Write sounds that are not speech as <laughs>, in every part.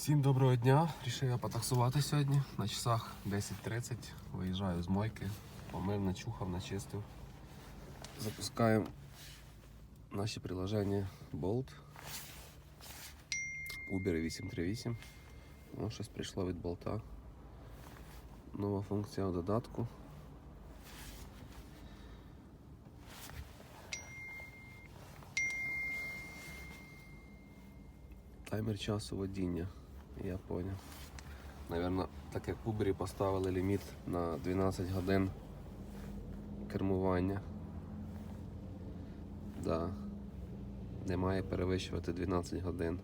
Всім доброго дня. Рішив я потаксувати сьогодні. На часах 10.30. Виїжджаю з мойки. Помив, начухав, начистив. Запускаємо наші приложення Bolt. Uber 838. О, щось прийшло від болта. Нова функція в додатку. Таймер часу водіння. Я понял. Наверно, так як в Uber поставили ліміт на 12 годин кермування. Да. Не має перевищувати 12 годин.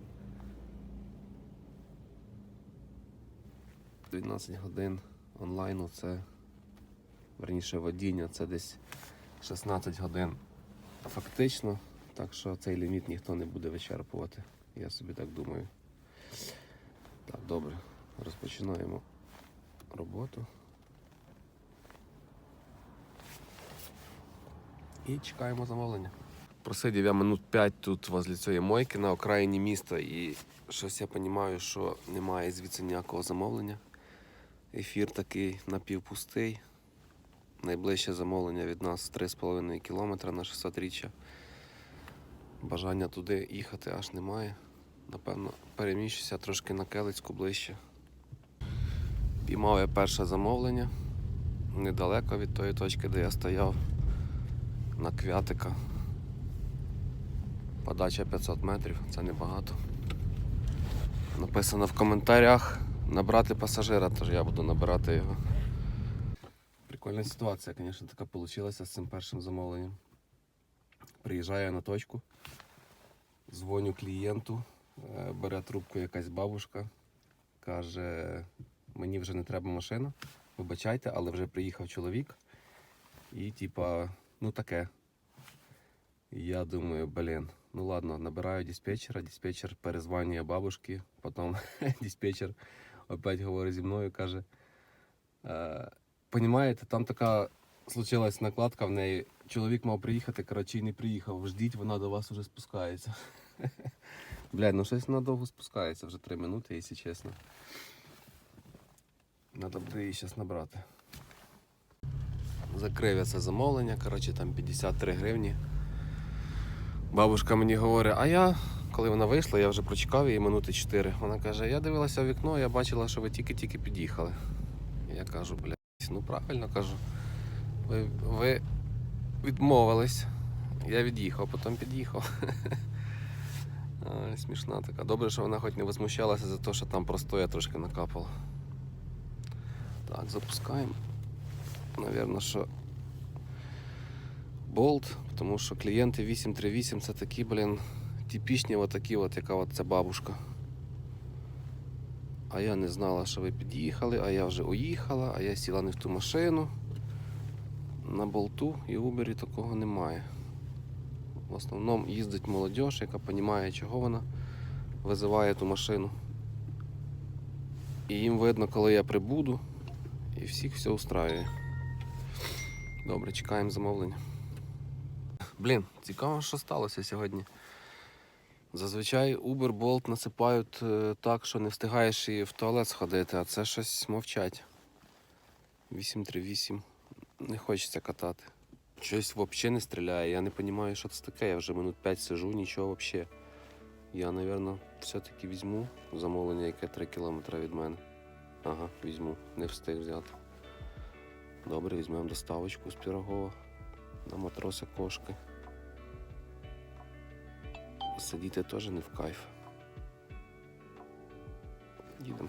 12 годин онлайну це верніше водіння це десь 16 годин фактично, так що цей ліміт ніхто не буде вичерпувати. Я собі так думаю. Так, добре. Розпочинаємо роботу. І чекаємо замовлення. Просидів я минут 5 тут возле цієї мойки на окраїні міста і щось я розумію, що немає звідси ніякого замовлення. Ефір такий напівпустий. Найближче замовлення від нас 3,5 км на 600 річчя. Бажання туди їхати аж немає. Напевно, переміщуся трошки на Келицьку ближче. Піймав я перше замовлення недалеко від тої точки, де я стояв на Квятика. Подача 500 метрів, це небагато. Написано в коментарях набрати пасажира, тож я буду набирати його. Прикольна ситуація, звісно, така вийшла з цим першим замовленням. Приїжджаю я на точку, дзвоню клієнту, бере трубку якась бабушка, каже, мені вже не треба машина, вибачайте, але вже приїхав чоловік. І типа, ну таке. Я думаю, блін, ну ладно, набираю диспетчера, диспетчер перезванює бабушки, потім <laughs> диспетчер опять говорить зі мною, каже. Е, Понімаєте, там така случилась накладка в неї. Чоловік мав приїхати, коротше, і не приїхав. Ждіть, вона до вас уже спускається. <laughs> Блядь, ну щось вона довго спускається, вже 3 минути, якщо чесно. Надо буде її зараз набрати. Закрив я це замовлення, коротше, там 53 гривні. Бабушка мені говорить, а я, коли вона вийшла, я вже прочекав її минути 4. Вона каже, я дивилася в вікно, я бачила, що ви тільки-тільки під'їхали. Я кажу, блядь, ну правильно кажу. Ви, ви відмовились. Я від'їхав, потім під'їхав. <laughs> Ай, смішна така. Добре, що вона хоч не возмущалася за те, що там простоя трошки накапало. Так, запускаємо. Навірно, що болт, тому що клієнти 838 це такі, блін, типічні, отакі, от, яка от ця бабушка. А я не знала, що ви під'їхали, а я вже уїхала, а я сіла не в ту машину. На болту і Uber такого немає. В основному їздить молодь, яка розуміє, чого вона визиває ту машину. І їм видно, коли я прибуду, і всіх все устраює. Добре, чекаємо замовлення. Блін, цікаво, що сталося сьогодні. Зазвичай Uber, Bolt насипають е, так, що не встигаєш і в туалет сходити, а це щось мовчать. 838. Не хочеться катати. Щось взагалі не стріляє. Я не розумію, що це таке. Я вже минут 5 сижу, нічого взагалі. Я, мабуть, все-таки візьму замовлення, яке 3 кілометри від мене. Ага, візьму, не встиг взяти. Добре, візьмемо доставочку з Пірогова на матроса кошки. Сидіти теж не в кайф. Їдемо.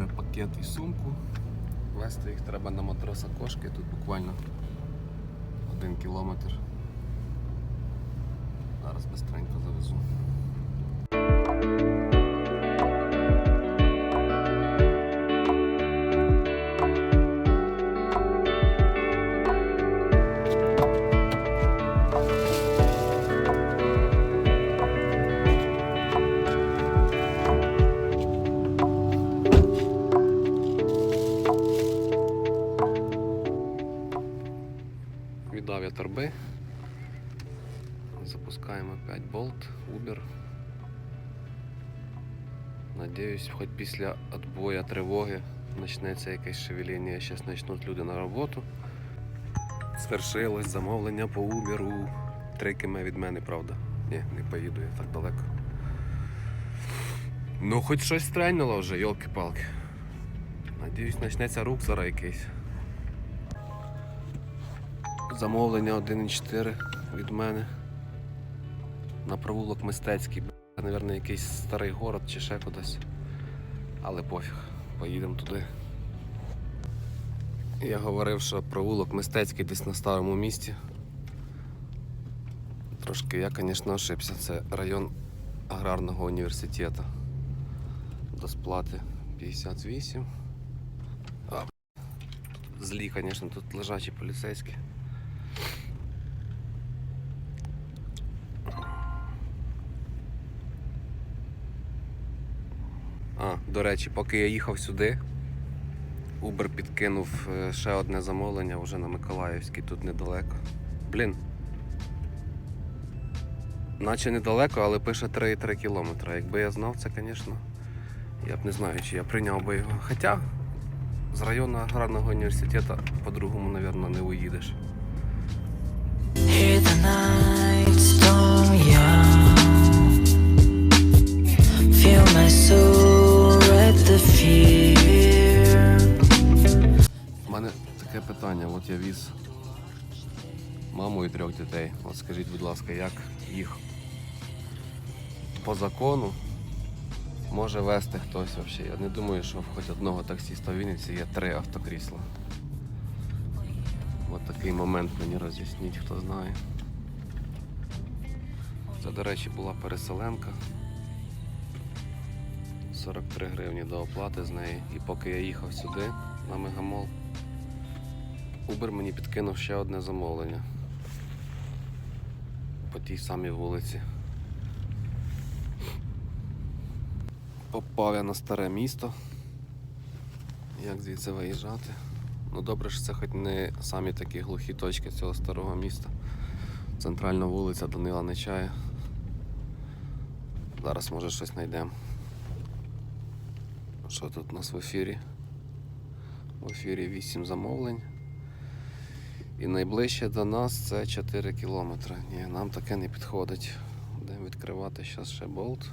Прийняв пакет і сумку. Вести їх треба на матроса кошки, тут буквально один кілометр. Зараз быстренько завезу. Болт, Uber. Надіюсь, хоч після відбою тривоги почнеться якесь шевеління, зараз почнуть люди на роботу. Свершилось замовлення по Uber. 3 км від мене, правда. Ні, не поїду я так далеко. Ну, хоч щось стрельнуло вже, йолки-палки. Надіюсь, почнеться рух зараз якийсь. Замовлення 1,4 від мене. На провулок мистецький. Б**, Наверно, якийсь старий город чи ще кудись. Але пофіг, поїдемо туди. Я говорив, що провулок мистецький десь на старому місті. Трошки я, звісно, ошибся. Це район аграрного університету. До сплати 58. А, злі, звісно, тут лежачі поліцейські. А, до речі, поки я їхав сюди, Uber підкинув е, ще одне замовлення вже на Миколаївській, тут недалеко. Блін. Наче недалеко, але пише 3,3 кілометра. Якби я знав це, звісно, я б не знаю, чи я прийняв би його. Хоча з району аграрного університету по-другому, мабуть, не уїдеш. Я віз маму і трьох дітей. От скажіть, будь ласка, як їх по закону може вести хтось взагалі? Я не думаю, що хоч одного таксіста в Вінниці є три автокрісла. От такий момент мені роз'ясніть, хто знає. Це, до речі, була переселенка. 43 гривні до оплати з неї. І поки я їхав сюди, на Мегамол, Uber мені підкинув ще одне замовлення. По тій самій вулиці. Попав я на старе місто. Як звідси виїжджати? Ну добре, що це хоч не самі такі глухі точки цього старого міста. Центральна вулиця Данила Нечая. Зараз може щось знайдемо. Що тут у нас в ефірі? В ефірі 8 замовлень. І найближче до нас це 4 кілометри. Ні, нам таке не підходить. Будемо відкривати зараз ще болт.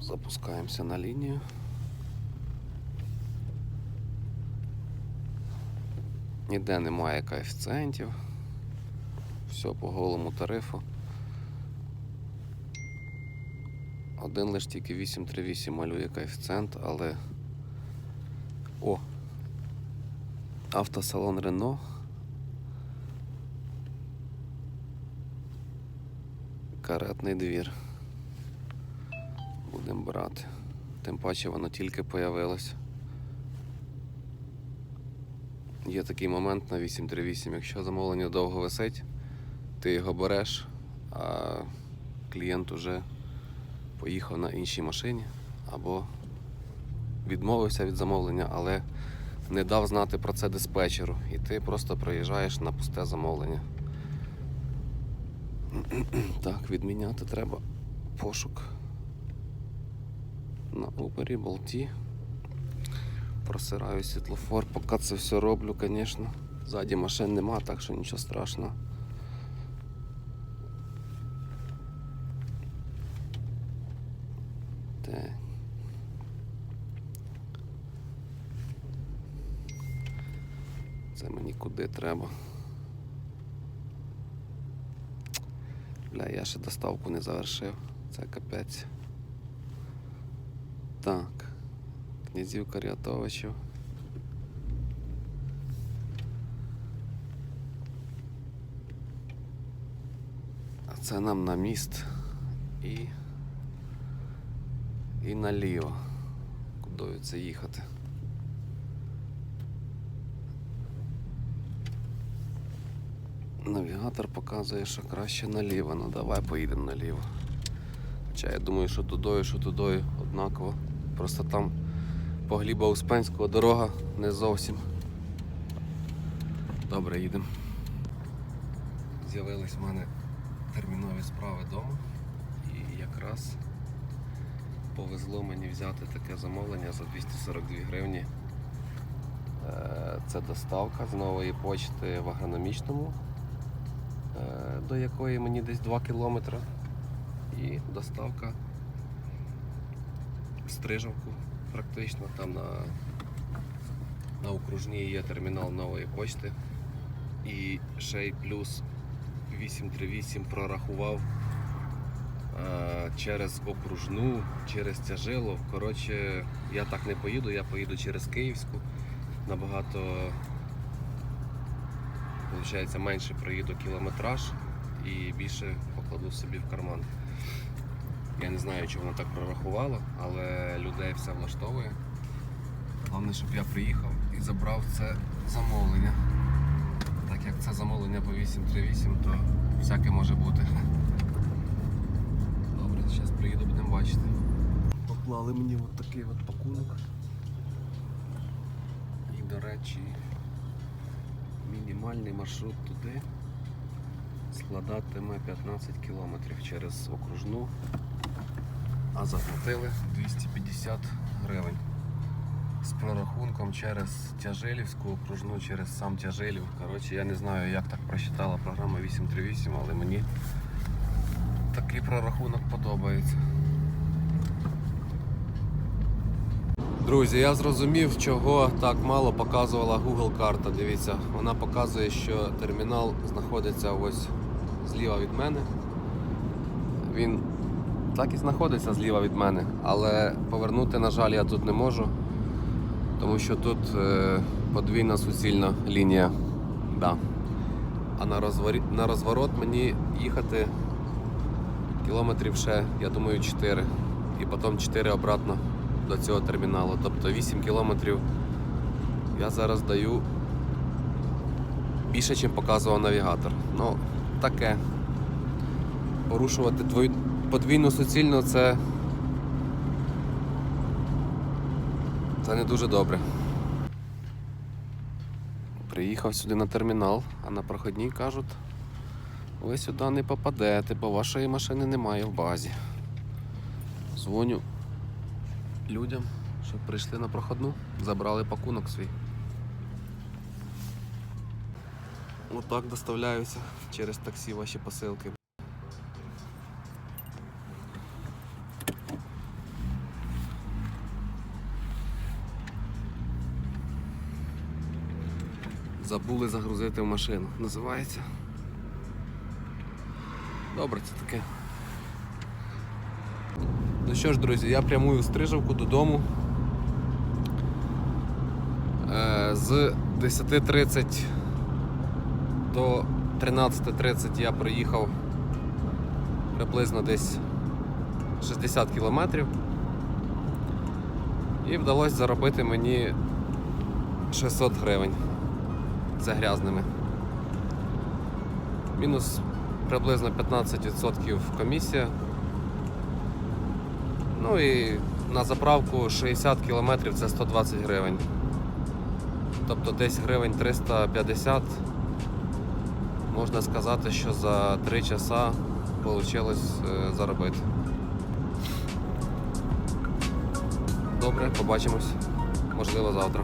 Запускаємося на лінію. Ніде немає коефіцієнтів. Все по голому тарифу. Один лише тільки 838 малює коефіцієнт, але. О! Автосалон Рено. Каретний двір. Будемо брати. Тим паче воно тільки появилось. Є такий момент на 838, якщо замовлення довго висить, ти його береш, а клієнт уже поїхав на іншій машині або відмовився від замовлення, але не дав знати про це диспетчеру. І ти просто проїжджаєш на пусте замовлення. <clears throat> Так, відміняти треба пошук на Uber, болті. Просираю світлофор, поки це все роблю, звісно. Ззаді машин нема, так що нічого страшного. Так. Це мені куди треба. Бля, я ще доставку не завершив. Це капець. Так. Князів Карятовичів. А це нам на міст і. І наліво. Кудою це їхати? Навігатор показує, що краще наліво. Ну давай поїдемо наліво. Хоча я думаю, що тудою, що тудою однаково. Просто там по Гліба Успенського дорога не зовсім. Добре, їдемо. З'явились в мене термінові справи вдома. І якраз повезло мені взяти таке замовлення за 242 гривні. Е, Це доставка з нової почти в агрономічному, до якої мені десь 2 кілометри. І доставка в практично. Там на, на окружній є термінал нової почти. І ще й плюс 838 прорахував е, через окружну, через тяжилов. Коротше, я так не поїду, я поїду через Київську. Набагато виходить, менше проїду кілометраж і більше покладу собі в карман. Я не знаю, чи вона так прорахувала, але людей все влаштовує. Головне, щоб я приїхав і забрав це замовлення. Так як це замовлення по 838, то всяке може бути. Добре, зараз приїду, будемо бачити. Поклали мені от такий от пакунок. І, до речі, мінімальний маршрут туди складатиме 15 кілометрів через окружну, а заплатили 250 гривень. З прорахунком через Тяжилівську окружну, через сам Тяжилів. Коротше, я не знаю, як так просчитала програма 838, але мені такий прорахунок подобається. Друзі, я зрозумів, чого так мало показувала Google карта. Дивіться, вона показує, що термінал знаходиться ось зліва від мене. Він так і знаходиться зліва від мене, але повернути, на жаль, я тут не можу, тому що тут е, подвійна суцільна лінія. Да. А на, розворі... на розворот мені їхати кілометрів ще, я думаю, 4. І потім 4 обратно до цього терміналу. Тобто 8 кілометрів я зараз даю більше, ніж показував навігатор. Ну, таке. Порушувати твою подвійну суцільну це. Це не дуже добре. Приїхав сюди на термінал, а на проходній кажуть, ви сюди не попадете, бо вашої машини немає в базі. Дзвоню людям, щоб прийшли на проходну, забрали пакунок свій. Отак доставляються через таксі ваші посилки. Забули загрузити в машину. Називається. Добре, це таке. Що ж, друзі, я прямую Стрижавку додому. Е, З 10.30 до 13.30 я проїхав приблизно десь 60 кілометрів. І вдалося заробити мені 600 гривень. Це грязними. Мінус приблизно 15% комісія. Ну і на заправку 60 кілометрів це 120 гривень. Тобто десь гривень 350. Можна сказати, що за 3 часа вийшло заробити. Добре, побачимось. Можливо, завтра.